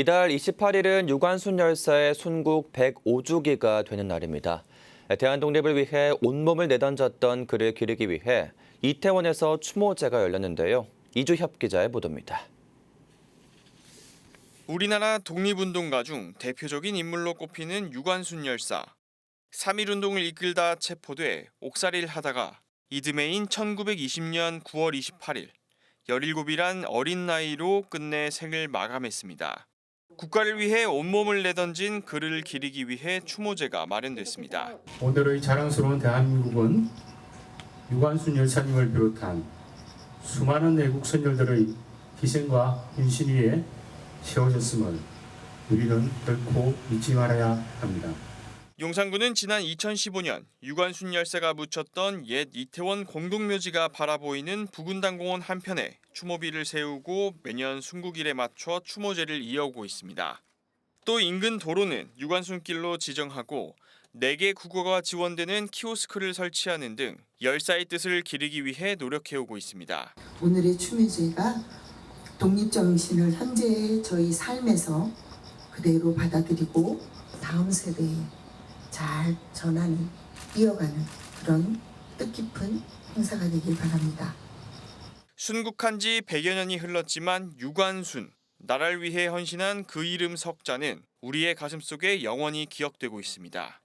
이달 28일은 유관순 열사의 순국 105주기가 되는 날입니다. 대한 독립을 위해 온몸을 내던졌던 그를 기리기 위해 이태원에서 추모제가 열렸는데요. 이주협 기자의 보도입니다. 우리나라 독립운동가 중 대표적인 인물로 꼽히는 유관순 열사. 3.1운동을 이끌다 체포돼 옥살이를 하다가 이듬해인 1920년 9월 28일 17이란 어린 나이로 끝내 생을 마감했습니다. 국가를 위해 온몸을 내던진 그를 기리기 위해 추모제가 마련됐습니다. 오늘의 자랑스러운 대한민국은 유관순 열사님을 비롯한 수많은 내국 선열들의 희생과 헌신 위에 세워졌음을 우리는 결코 잊지 말아야 합니다. 용산구는 지난 2015년 유관순 열사가 묻혔던 옛 이태원 공동묘지가 바라보이는 부근당공원 한편에 추모비를 세우고 매년 순국일에 맞춰 추모제를 이어오고 있습니다. 또 인근 도로는 유관순길로 지정하고 4개 국어가 지원되는 키오스크를 설치하는 등 열사의 뜻을 기리기 위해 노력해오고 있습니다. 오늘의 추미제가 독립정신을 현재의 저희 삶에서 그대로 받아들이고 다음 세대에 잘 전하는, 이어가는 그런 뜻깊은 행사가 되길 바랍니다. 순국한 지 100여 년이 흘렀지만 유관순, 나라를 위해 헌신한 그 이름 석자는 우리의 가슴 속에 영원히 기억되고 있습니다.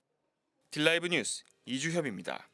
딜라이브 뉴스 이주협입니다.